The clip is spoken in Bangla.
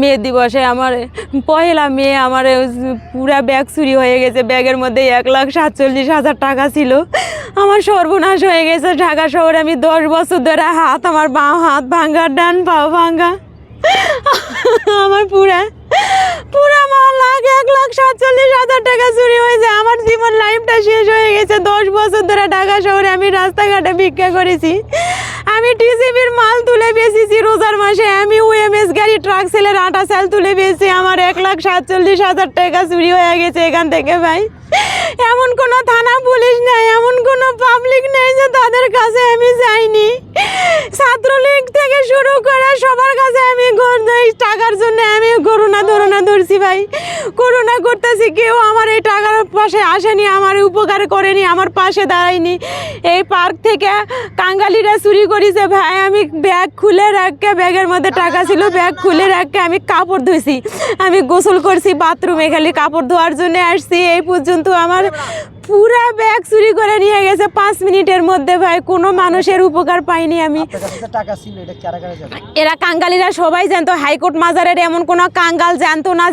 মে দিবসে আমার পয়লা মেয়ে আমার পুরা ব্যাগ চুরি হয়ে গেছে। ব্যাগের মধ্যে এক লাখ সাতচল্লিশ হাজার টাকা ছিল। আমার সর্বনাশ হয়ে গেছে ঢাকা শহরে। আমি দশ বছর ধরে হাত আমার বাঁ হাত ভাঙ্গা, ডান পাও ভাঙ্গা। আমার পুরা পুরা মা লাখ এক লাখ সাতচল্লিশ হাজার টাকা চুরি হয়েছে। আমার জীবন লাইফটা শেষ হয়ে গেছে। দশ বছর ধরে ঢাকা শহরে আমি রাস্তাঘাটে ভিক্ষা করেছি। আমি টিসিবির মাল তুলে বেচেছি রোজার মাসে। আমি ট্রাক সেলের আটা সেল তুলে বেচি আমার এক লাখ সাতচল্লিশ হাজার টাকা চুরি হয়ে গেছে এখান থেকে ভাই। এমন কোনো থানা পুলিশ নেই, এমন কোনো পাবলিক নেই যে তাদের কাছে আমি যাইনি। ছাত্রলীগ থেকে শুরু করে করোনা ধরোনা ধরছি ভাই। করোনা করতেছি, কেউ আমার এই টাকার পাশে আসেনি, আমার উপকার করেনি, আমার পাশে দাঁড়ায়নি। এই পার্ক থেকে কাঙ্গালিরা চুরি করেছে ভাই, আমি ব্যাগ খুলে রাখকে ব্যাগের মধ্যে টাকা ছিল, ব্যাগ খুলে রাখকে আমি কাপড় ধুইছি। আমি গোসল করছি, বাথরুমে খালি কাপড় ধোয়ার জন্য আসছি, এই পর্যন্ত আমার পুরা ব্যাগ চুরি করে নিয়ে গেছে পাঁচ মিনিটের মধ্যে ভাই। কোনো মানুষের উপকার পাইনি আমি। এরা কাঙ্গালিরা সবাই জানতো হাইকোর্ট মাজারের এমন কোনো কাঙ্গাল জানতো না